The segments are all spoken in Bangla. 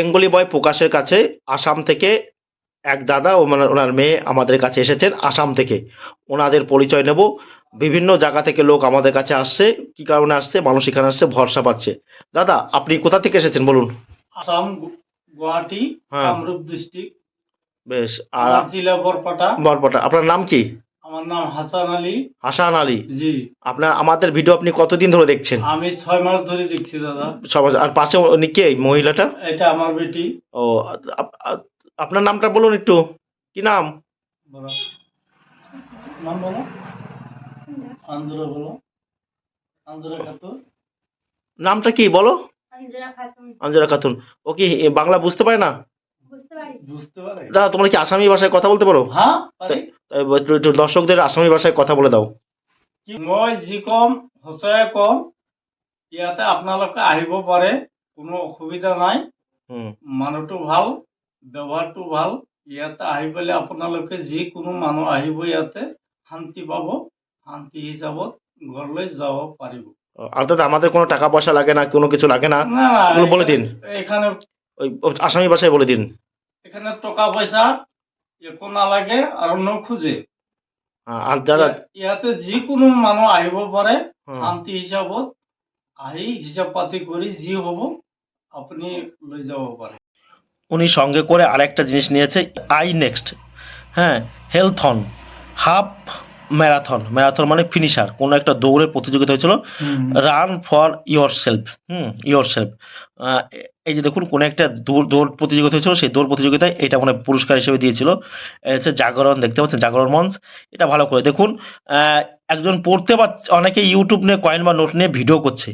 বেঙ্গলি বয় প্রকাশের কাছে আসাম থেকে এক দাদা ও মানে ওনার মেয়ে আমাদের কাছে এসেছেন আসাম থেকে। ওনাদের পরিচয় নেব। বিভিন্ন জায়গা থেকে লোক আমাদের কাছে আসছে কি কারণে আসছে মানুষ এখানে আসছে ভরসা পাচ্ছে। দাদা আপনি কোথা থেকে এসেছেন বলুন? আসাম গুয়াহাটি হ্যাঁ। কামরূপ ডিস্ট্রিক্ট বেশ আর জেলা বরপাটা। বরপটা। আপনার নাম কি? আমার নাম হাসান আলী। হাসান আলী। জি। আপনার আমাদের ভিডিও আপনি কতদিন ধরে দেখছেন? আমি ছয় মাস ধরে দেখছি দাদা। সবাই আর পাশে উনি কে? এই মহিলাটা? এটা আমার বেটি। ও আপ- আপ- আপনার নামটা বলুন একটু। কি নাম? বলো। নাম বলো। খাতুন। নামটা কি বলো? অঞ্জনা খাতুন। আঞ্জনা খাতুন। ও কি এ, বাংলা বুঝতে পারে না? বুঝতে পারি। বুঝতে পারে। দাদা তোমরা কি আসামি ভাষায় কথা বলতে পারো? হ্যাঁ পারি। দর্শকদের আসামি ভাষায় কথা বলে দাও। কি মই যি কম সঁচাই কম ইয়াতে আপোনালোকে আহিব পাৰে কোনো অসুবিধা নাই। মানুহটো ভালো ব্যৱহাৰটো ভালো ইয়াতে আহি পেলাই আপোনালোকে যিকোনো মানুহ আহিব ইয়াতে শান্তি পাব শান্তি হিচাপত ঘৰলৈ যাব পাৰিব। দাদা আমাদের কোনো টাকা পয়সা লাগে না কোনো কিছু লাগে না? বলে দিন। এখানে ওই আসামি ভাষায় বলে দিন। এখানে টকা পইচা একো নালাগে আৰু নোখোজে আর ইয়াতে যিকোনো মানুহ আহিব পাৰে শান্তি হিচাপত আহি হিচাপ পাতি কৰি যি হ'ব আপুনি লৈ যাব পাৰে। উনি সঙ্গে করে আরেকটা জিনিস নিয়েছে আই নেক্সট হ্যাঁ হেলথন হাফ ম্যারাথন ম্যারাথন মানে ফিনিশার কোনো একটা দৌড়ের প্রতিযোগিতা হয়েছিল। Run for yourself hmm yourself এই যে দেখুন কোনো একটা দৌড় দৌড় প্রতিযোগিতা হয়েছিল সেই দৌড় প্রতিযোগিতায় এটা মানে পুরস্কার হিসেবে দিয়েছিল। হচ্ছে জাগরণ দেখতে পাচ্ছেন জাগরণ মঞ্চ এটা ভালো করে দেখুন। একজন পড়তে পারছে অনেকে ইউটিউব নিয়ে কয়েন বা নোট নিয়ে ভিডিও করছে।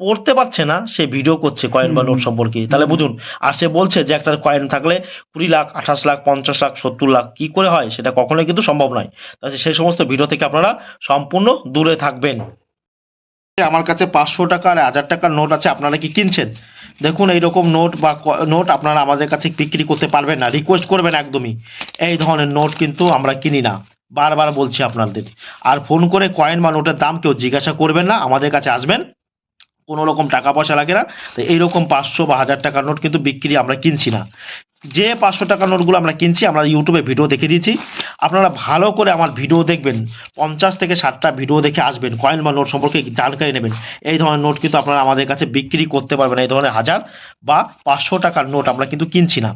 পড়তে পারছে না সে ভিডিও করছে কয়েন বা। নোট সম্পর্কে। তাহলে বুঝুন আর সে বলছে যে একটা কয়েন থাকলে কুড়ি লাখ আঠাশ লাখ পঞ্চাশ লাখ সত্তর লাখ কি করে হয় সেটা কখনোই কিন্তু সম্ভব নয়। তাহলে সেই সমস্ত ভিডিও থেকে আপনারা সম্পূর্ণ দূরে থাকবেন। আমার কাছে পাঁচশো টাকা আর হাজার টাকার নোট আছে আপনারা কি কিনছেন? দেখুন এইরকম নোট বা নোট আপনারা আমাদের কাছে বিক্রি করতে পারবেন না রিকোয়েস্ট করবেন একদমই। এই ধরনের নোট কিন্তু আমরা কিনি না বারবার বলছি আপনাদের। আর ফোন করে কয়েন বা নোটের দাম কেউ জিজ্ঞাসা করবেন না আমাদের কাছে আসবেন কোনো রকম টাকা পয়সা লাগে না। তো এইরকম পাঁচশো বা হাজার টাকার নোট কিন্তু বিক্রি আমরা কিনছি না। যে পাঁচশো টাকার নোটগুলো আমরা কিনছি, আমরা ইউটিউবে ভিডিও দেখে দিয়েছি। আপনারা ভালো করে আমার ভিডিও দেখবেন, পঞ্চাশ থেকে ষাটটা ভিডিও দেখে আসবেন কয়েন বা নোট সম্পর্কে জানকারি নেবেন। এই ধরনের নোট কিন্তু আপনারা আমাদের কাছে বিক্রি করতে পারবেন, এই ধরনের হাজার বা পাঁচশো টাকার নোট আমরা কিন্তু কিনছি না।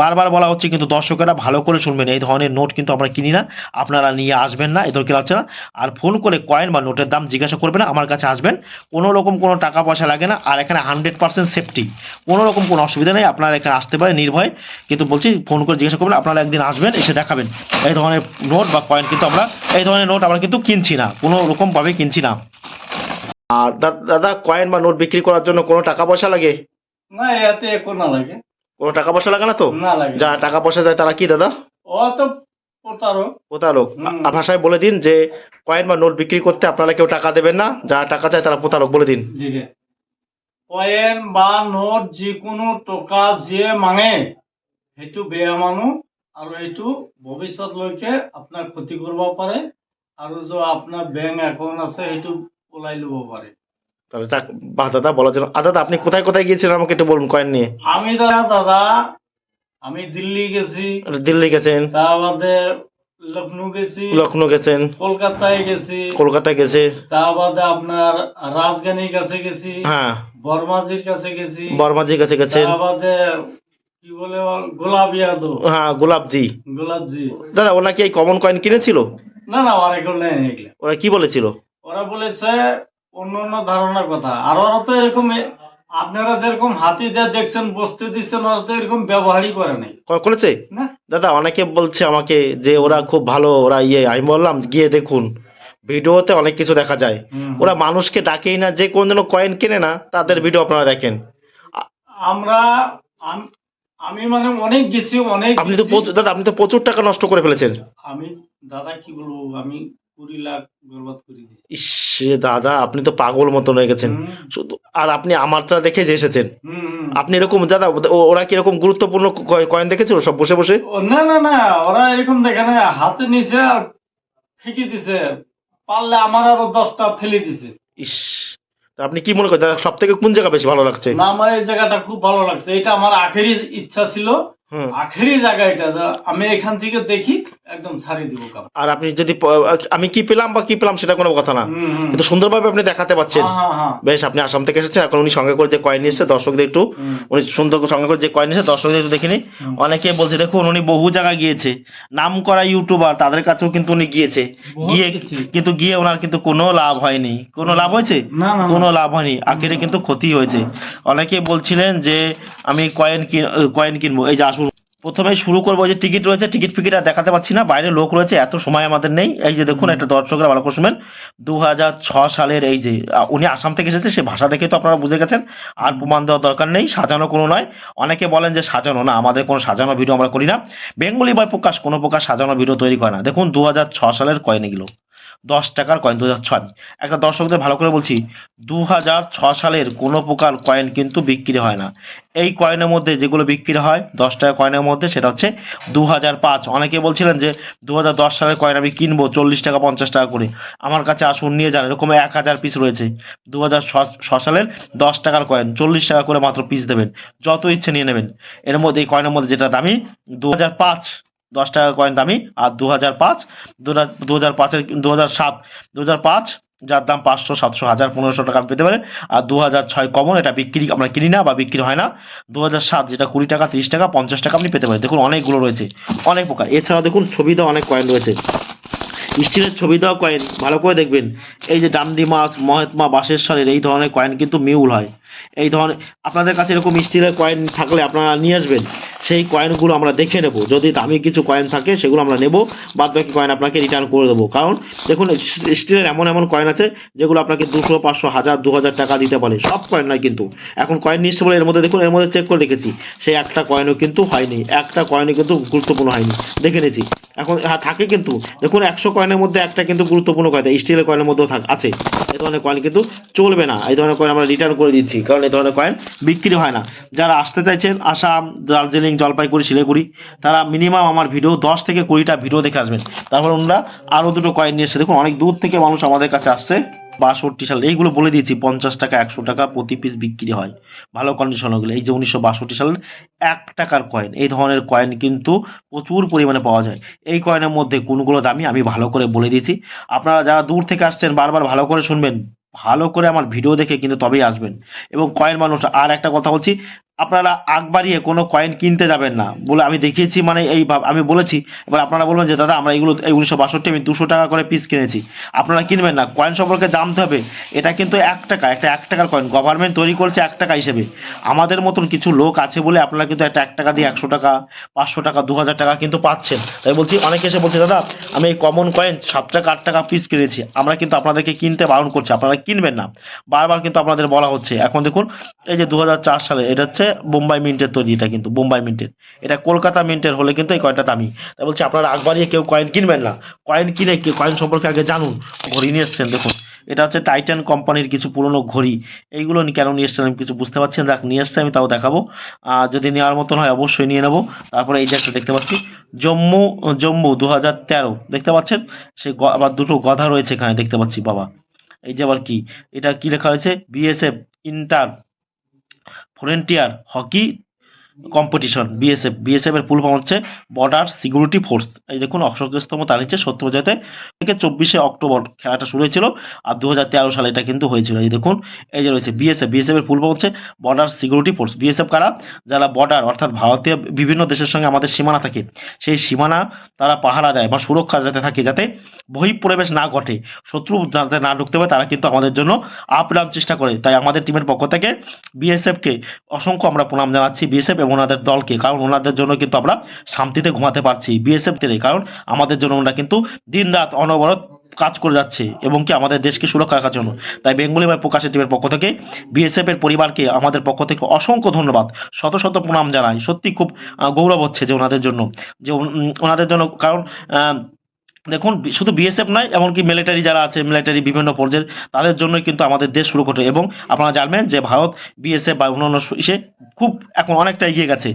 বারবার বলা হচ্ছে কিন্তু দর্শকেরা ভালো করে শুনবেন, এই ধরনের নোট কিন্তু আমরা কিনি না, আপনারা নিয়ে আসবেন না, এই ধর কেনা না। আর ফোন করে কয়েন বা নোটের দাম জিজ্ঞাসা করবেন, আমার কাছে আসবেন। কোনো রকম কোনো টাকা পয়সা লাগে না, আর এখানে হান্ড্রেড পার্সেন্ট সেফটি কোনো রকম কোনো অসুবিধা নেই, আপনারা এখানে আসতে পারেন, নির্ভয় কিন্তু বলছি ফোন করে জিজ্ঞাসা করবেন আপনারা একদিন আসবেন এসে দেখাবেন। এই ধরনের নোট বা কয়েন কিন্তু আমরা এই ধরনের নোট আমরা কিন্তু কিনছি না কোনো রকমভাবে কিনছি না। আর দাদা কয়েন বা নোট বিক্রি করার জন্য কোনো টাকা পয়সা লাগে? না ইয়াতে একো নালাগে কোনো টাকা পয়সা লাগে না তো? নালাগে যারা টাকা পয়সা দেয় তারা কি দাদা? ও তো প্রতারক। প্রতারক। ভাষায় বলে দিন যে কয়েন বা নোট বিক্রি করতে আপনারা কেউ টাকা দেবেন না যারা টাকা চায় তারা প্রতারক বলে দিন। কয়েন বা নোট যিকোনো টাকা যে মাঙে সেইটো বেয়া মানুহ আৰু এইটো ভৱিষ্যতলৈকে আপোনাক ক্ষতি কৰিব পাৰে আৰু যে আপোনাৰ বেংক একাউণ্ট আছে সেইটো ওলাই ল'ব পাৰে। তাহলে টাক- বাহ দাদা বলার জন্য আর দাদা আপনি কোথায় কোথায় গিয়েছিলেন আমাকে একটু বলুন কয়েন নিয়ে। আমি দাদা দাদা আমি দিল্লি গেছি। দিল্লি গেছেন। তার বাদে লখনৌ গেছি। লখনৌ গেছেন। কলকাতায় গেছি। কলকাতায় গেছে। তার বাদে আপনার রাজধানীর কাছে গেছি। হ্যাঁ বর্মাজির কাছে গেছি। বর্মাজির কাছে গেছেন। তার বাদে হ্যাঁ গোলাপজি। গোলাপজি। দাদা ওরা কি এই কমন কয়েন কিনেছিল? না না ওরা এগুলো। নেই ওরা কি বলেছিল? ওরা বলেছে অন্য অন্য ধারণার কথা। আর ওরা তো এরকম আপনারা যেরকম হাতি দিয়ে দেখছেন বসতে দিচ্ছেন ওরা তো এরকম ব্যবহারই করে নাই। করেছে? দাদা অনেকে বলছে আমাকে যে ওরা খুব ভালো ওরা ইয়ে আমি বললাম গিয়ে দেখুন। ভিডিওতে অনেক কিছু দেখা যায়। ওরা মানুষকে ডাকেই না যে কোন যেন কয়েন কেনে না তাদের ভিডিও আপনারা দেখেন। আমরা আম- মানে অনেক গেছি অনেক আপনি তো প্রচুর দাদা আপনি তো প্রচুর টাকা নষ্ট করে ফেলেছেন। আমি দাদা কি বলব? আমি কুড়ি লাখ বরবাদ করে দিছি ইস দাদা আপনি তো পাগল মতন হয়ে গেছেন। শুধু আর আপনি আমারটা দেখে যে এসেছেন। আপনি এরকম দাদা ও- ওরা কি এরকম গুরুত্বপূর্ণ ক- কয়েন দেখেছিল? সব বসে বসে? ও, না না না ওরা এরকম দেখে না। হাতে নিছে আর ফেঁকে দিছে। পারলে আমার আরও দশটা ফেলে দিছে। ইস আপনি কি মনে করেন সব থেকে কোন জায়গা বেশি ভালো লাগছে? না, আমার এই জায়গাটা খুব ভালো লাগছে। এটা আমার আখেরই ইচ্ছা ছিল। আখেরি জায়গা এটা আমি এখান থেকে দেখি একদম ছাড়িয়ে দিব কাম আর আপনি যদি আমি কি পেলাম বা কি পেলাম সেটা কোনো কথা না। কিন্তু সুন্দরভাবে আপনি দেখাতে পাচ্ছেন। হ্যাঁ, হ্যাঁ, হ্যাঁ। বেশ আপনি আসাম থেকে এসেছেন এখন উনি সঙ্গে করে যে কয়েন নিয়ে এসেছে দর্শকদের একটু উনি সুন্দর সঙ্গে করে যে কয়েন এসে দর্শকদের একটু দেখিনি। অনেকে বলছে দেখুন উনি বহু জায়গায় গিয়েছে। নাম করা ইউটিউবার তাদের কাছেও কিন্তু উনি গিয়েছে। গিয়ে কিন্তু গিয়ে ওনার কিন্তু কোনো লাভ হয়নি। কোনো লাভ হয়েছে? কোনো লাভ হয়নি। আখেরে কিন্তু ক্ষতি হয়েছে। অনেকে বলছিলেন যে আমি কয়েন কয়েন কিনবো। এই যে আসুন প্রথমে শুরু করব যে টিকিট রয়েছে টিকিট ফিকিট আর দেখাতে পাচ্ছি না বাইরে লোক রয়েছে এত সময় আমাদের নেই। এই যে দেখুন একটা দর্শকরা ভালো করে শুনবেন। দু হাজার ছ সালের এই যে উনি আসাম থেকে এসেছে সে ভাষা দেখে তো আপনারা বুঝে গেছেন আর প্রমাণ দেওয়ার দরকার নেই সাজানো কোনো নয়। অনেকে বলেন যে সাজানো না আমাদের কোনো সাজানো ভিডিও আমরা করি না। বেঙ্গলি বয় প্রকাশ কোনো প্রকার সাজানো ভিডিও তৈরি করে না। দেখুন দু হাজার ছ সালের কয়েন এগুলো। দশ টাকার কয়েন দু হাজার ছয়। একটা দর্শকদের ভালো করে বলছি দু হাজার ছ সালের কোনো প্রকার কয়েন কিন্তু বিক্রি হয় না। এই কয়েনের মধ্যে যেগুলো বিক্রি হয়, দশ টাকা কয়েনের মধ্যে, সেটা হচ্ছে দু হাজার পাঁচ। অনেকে বলছিলেন যে দু হাজার দশ সালের কয়েন আমি কিনবো চল্লিশ টাকা, পঞ্চাশ টাকা করে। আমার কাছে আসুন, নিয়ে যান, এরকম এক হাজার পিস রয়েছে। দু হাজার ছ সালের দশ টাকার কয়েন চল্লিশ টাকা করে মাত্র পিস দেবেন। যত ইচ্ছে নিয়ে নেবেন। এর মধ্যে, এই কয়েনের মধ্যে যেটা দামি দু হাজার পাঁচ দশ টাকার কয়েন দামি আর দু হাজার পাঁচ দু হাজার পাঁচের দু হাজার সাত দু হাজার পাঁচ, যার দাম পাঁচশো, সাতশো, হাজার, পনেরোশো টাকা পেতে পারেন। আর দু হাজার ছয় কমন এটা বিক্রি, আমরা কিনি না বা বিক্রি হয় না। দু হাজার সাত যেটা কুড়ি টাকা, তিরিশ টাকা, পঞ্চাশ টাকা আপনি পেতে পারেন। দেখুন অনেকগুলো রয়েছে, অনেক প্রকার। এছাড়াও দেখুন ছবি দেওয়া অনেক কয়েন রয়েছে। স্টিলের ছবি দেওয়া কয়েন ভালো করে দেখবেন। এই যে ডান্ডি মাছ, মহাত্মা, বাসেশ্বরের এই ধরনের কয়েন কিন্তু মিউল হয়। এই ধরনের, আপনাদের কাছে এরকম স্টিলের কয়েন থাকলে আপনারা নিয়ে আসবেন। সেই কয়েনগুলো আমরা দেখে নেব। যদি দামি কিছু কয়েন থাকে, সেগুলো আমরা নেব। বাদ বাকি কয়েন আপনাকে রিটার্ন করে দেবো। কারণ দেখুন স্টিলের এমন এমন কয়েন আছে, যেগুলো আপনাকে দুশো, পাঁচশো, হাজার, দু হাজার টাকা দিতে পারে। সব কয়েন নয় কিন্তু। এখন কয়েন নিচ্ছে বলে এর মধ্যে দেখুন, এর মধ্যে চেক করে দেখেছি। সেই একটা কয়েনও কিন্তু হয়নি। একটা কয়েনও কিন্তু গুরুত্বপূর্ণ হয়নি। দেখে নিয়েছি। এখন হ্যাঁ থাকে কিন্তু। দেখুন, একশো কয়েনের মধ্যে একটা কিন্তু গুরুত্বপূর্ণ কয়েন স্টিলের কয়েনের মধ্যেও থাক, আছে। এই ধরনের কয়েন কিন্তু চলবে না। এই ধরনের কয়েন আমরা রিটার্ন করে দিচ্ছি। কারণ এই ধরনের কয়েন বিক্রি হয় না। যারা আসতে চাইছেন, আসাম, দার্জিলিং জলপাইগুড়ি, শিলিগুড়ি, তারা মিনিমাম আমার ভিডিও দশ থেকে কুড়িটা ভিডিও দেখে আসবেন। তারপর ওনারা আরও দুটো কয়েন নিয়ে এসে, দেখুন, অনেক দূর থেকে মানুষ আমাদের কাছে আসছে, বাষট্টি সাল, এইগুলো বলে দিয়েছি, পঞ্চাশ টাকা, একশো টাকা প্রতি পিস বিক্রি হয়। ভালো কন্ডিশন ওগুলো। এই যে উনিশশো বাষট্টি সালের এক টাকার কয়েন এই ধরনের কয়েন কিন্তু প্রচুর পরিমাণে পাওয়া যায়। এই কয়েনের মধ্যে কোনগুলো দামি, আমি ভালো করে বলে দিয়েছি। আপনারা যারা দূর থেকে আসছেন, বারবার ভালো করে শুনবেন, ভালো করে আমার ভিডিও দেখে কিন্তু তবেই আসবেন। এবং কয়েন মানুষ, আর একটা কথা বলছি আপনারা আগ বাড়িয়ে কোনো কয়েন কিনতে যাবেন না। বলে আমি দেখিয়েছি মানে এই আমি বলেছি, এবার আপনারা বলবেন যে, দাদা, আমরা এগুলো, এই উনিশশো বাষট্টি আমি দুশো টাকা করে পিস কিনেছি। আপনারা কিনবেন না। কয়েন সম্পর্কে জানতে হবে, এটা কিন্তু এক টাকা, একটা এক টাকার কয়েন গভর্নমেন্ট তৈরি করছে এক টাকা হিসেবে। আমাদের মতন কিছু লোক আছে বলে আপনারা কিন্তু একটা এক টাকা দিয়ে একশো টাকা, পাঁচশো টাকা, দু হাজার টাকা কিন্তু পাচ্ছেন। তাই বলছি, অনেকে এসে বলছে, দাদা, আমি এই কমন কয়েন সাত টাকা, আট টাকা পিস কিনেছি। আমরা কিন্তু আপনাদেরকে কিনতে বারণ করছি। আপনারা কিনবেন না। বারবার কিন্তু আপনাদের বলা হচ্ছে। এখন দেখুন, এই যে দু হাজার চার সালে, এটা হচ্ছে বোম্বাই মিন্টের তৈরি এটা কিন্তু, বোম্বাই মিন্টের। এটা কলকাতা মিন্টের হলে কিন্তু এই কয়েনটা দামি। তাই বলছি, আপনারা আগ বাড়িয়ে কেউ কয়েন কিনবেন না। কয়েন কিনে কয়েন সম্পর্কে আগে জানুন। ঘড়ি নিয়ে এসছেন, দেখুন। এটা হচ্ছে টাইটান কোম্পানির কিছু পুরনো ঘড়ি। এইগুলো কেন নিয়ে এসছেন আমি কিছু বুঝতে পারছি না। নিয়ে এসছে আমি, তাও দেখাবো। আর যদি নেওয়ার মতন হয়, অবশ্যই নিয়ে নেব। তারপরে এই যে একটা দেখতে পাচ্ছি, জম্মু জম্মু দু হাজার তেরো। দেখতে পাচ্ছেন? সে আবার দুটো গধা রয়েছে এখানে, দেখতে পাচ্ছি, বাবা। এই যে আবার কি? এটা কি লেখা হয়েছে? BSF inter frontier hockey competition BSF BSF এর ফুল ফর্ম হচ্ছে বর্ডার সিকিউরিটি ফোর্স এই দেখুন অশোকস্তম তার নিচে সত্য বোঝাতে থেকে চব্বিশে অক্টোবর খেলাটা শুরু হয়েছিল আর দু হাজার তেরো সালে এটা কিন্তু হয়েছিল। এই দেখুন, এই যে রয়েছে বিএসএফ বিএসএফ এর ফুল ফর্ম হচ্ছে বর্ডার সিকিউরিটি ফোর্স বিএসএফ কারা? যারা বর্ডার অর্থাৎ ভারতীয় বিভিন্ন দেশের সঙ্গে আমাদের সীমানা থাকে, সেই সীমানা তারা পাহারা দেয় বা সুরক্ষা যাতে থাকে, যাতে বহিঃপ্রবেশ না ঘটে, শত্রু যাতে না ঢুকতে পারে, তারা কিন্তু আমাদের জন্য আপ্রাণ চেষ্টা করে। তাই আমাদের টিমের পক্ষ থেকে বিএসএফকে অসংখ্য আমরা প্রণাম জানাচ্ছি। বিএসএফ এবং ওনাদের দলকে, কারণ ওনাদের জন্য কিন্তু আমরা শান্তিতে ঘুমাতে পারছি বিএসএফ থেকে কারণ আমাদের জন্য ওনারা কিন্তু দিন রাত অনবরত কাজ করে যাচ্ছে এবং কি আমাদের দেশকে সুরক্ষা রাখার জন্য। তাই বেঙ্গলি ভাই প্রকাশের টিমের পক্ষ থেকে বিএসএফ এর পরিবারকে আমাদের পক্ষ থেকে অসংখ্য ধন্যবাদ। শত শত প্রণাম জানাই। সত্যি খুব গৌরব হচ্ছে যে ওনাদের জন্য। যে ওনাদের জন্য, কারণ দেখুন শুধু বিএসএফ নয়, এমনকি মিলিটারি যারা আছে মিলিটারি বিভিন্ন পর্যায়ের, তাদের জন্যই কিন্তু আমাদের দেশ সুরক্ষিত। এবং আপনারা জানবেন যে ভারত বিএসএফ বা অন্যান্য ইসে খুব এখন অনেকটা এগিয়ে গেছে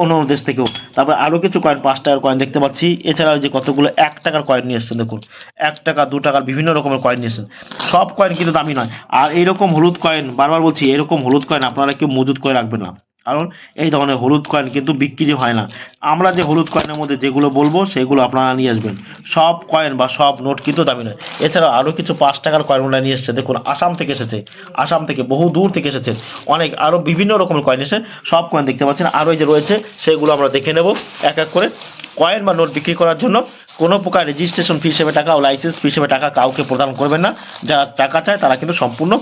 অন্য অন্য দেশ থেকেও। তারপর আরও কিছু কয়েন, পাঁচ টাকার কয়েন দেখতে পাচ্ছি। এছাড়াও যে কতগুলো, এক টাকার কয়েন নিয়ে এসছেন, দেখুন। এক টাকা, দু টাকার বিভিন্ন রকমের কয়েন নিয়ে এসছেন। সব কয়েন কিন্তু দামি নয়। আর এইরকম হলুদ কয়েন, বারবার বলছি, এরকম হলুদ কয়েন আপনারা কেউ মজুত করে রাখবেন না। কারণ এই ধরনের হলুদ কয়েন কিন্তু বিক্রি হয় না। আমরা যে হলুদ কয়েনের মধ্যে যেগুলো বলব, সেগুলো আপনারা নিয়ে আসবেন। সব কয়েন বা সব নোট কিন্তু দামি নয়। এছাড়াও আরও কিছু পাঁচ টাকার কয়েনগুলো নিয়ে এসেছে। দেখুন, আসাম থেকে এসেছে। আসাম থেকে বহু দূর থেকে এসেছে। অনেক আরও বিভিন্ন রকমের কয়েন এসে সব কয়েন দেখতে পাচ্ছেন। আরও যে রয়েছে, সেগুলো আমরা দেখে নেব। এক এক করে কয়েন বা নোট বিক্রি করার জন্য কোনো প্রকার রেজিস্ট্রেশন ফি হিসেবে টাকা ও লাইসেন্স ফি হিসেবে টাকা কাউকে প্রদান করবেন না। যারা টাকা চায়, তারা কিন্তু সম্পূর্ণ